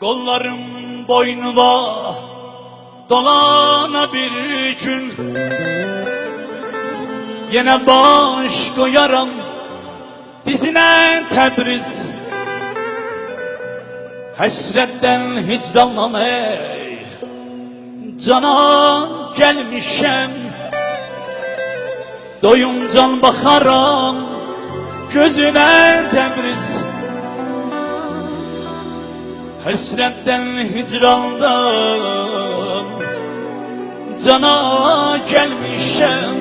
Kollarım boynuma dolana bir gün. Yine baş koyarım dizine Tebriz. Hasretten hicranlan ey Cana gelmişem. Doyuncan bakaram Gözüne Tebriz Hasretten hicrandan Cana gelmişem.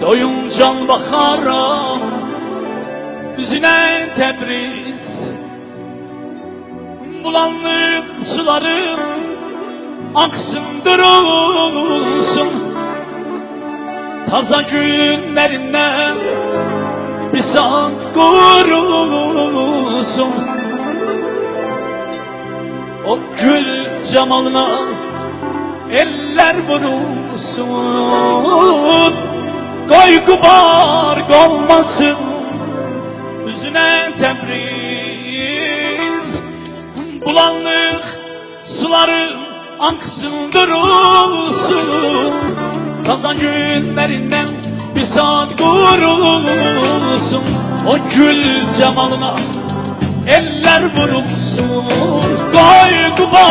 Doyuncan bakaram Yüzüne Tebriz. Bulanlık sularım Aksın durulsun. Taza günlerinden Bir saat kurulsun O gül cemalına Eller vurulsun. Koy kubar olmasın Yüzüne tebriz. Bulanlık suları aksın durulsun. Kazan günlerinden bir saat kurulsun O gül cemalına eller vurulsun. Koy kubar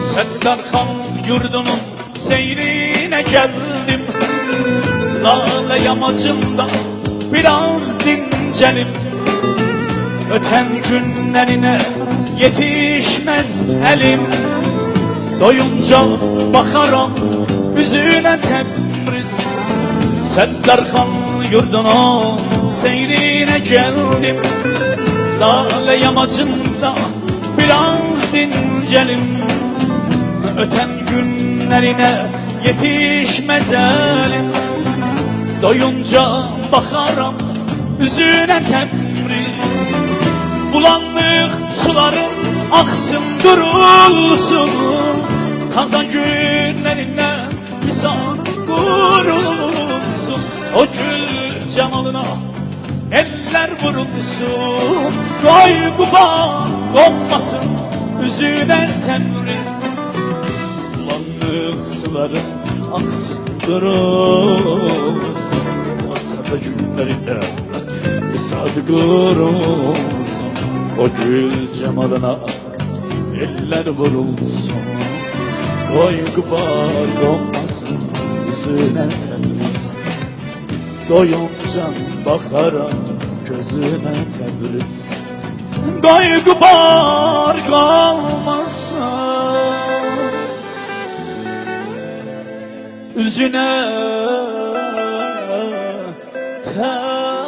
Settarhan yurdunun seyrine geldim. Lale yamacında biraz dincelim Öten günlerine yetişmez elim. Doyunca bakarım yüzüne tebriz Settarhan yurdunun seyrine geldim. Lale yamacında biraz dincelim. Öten günlerine yetişmez elim. Doyunca bakarım yüzüne tebriz Bulanlık suların aksın durulsun. Kazan günlerine lisan kurulsun O gül cemalına eller vurulsun. Koy kuban kopmasın yüzüne tebriz Bulanlık suların aksın durulsun. Kaza günlerine sadık olsun O gül cemalına eller vurulsun. Koy kubar olmasın yüzüne temiz Doyunca bakarım gözüne tebriz Koy kubar olmasın Üzüne tebrizler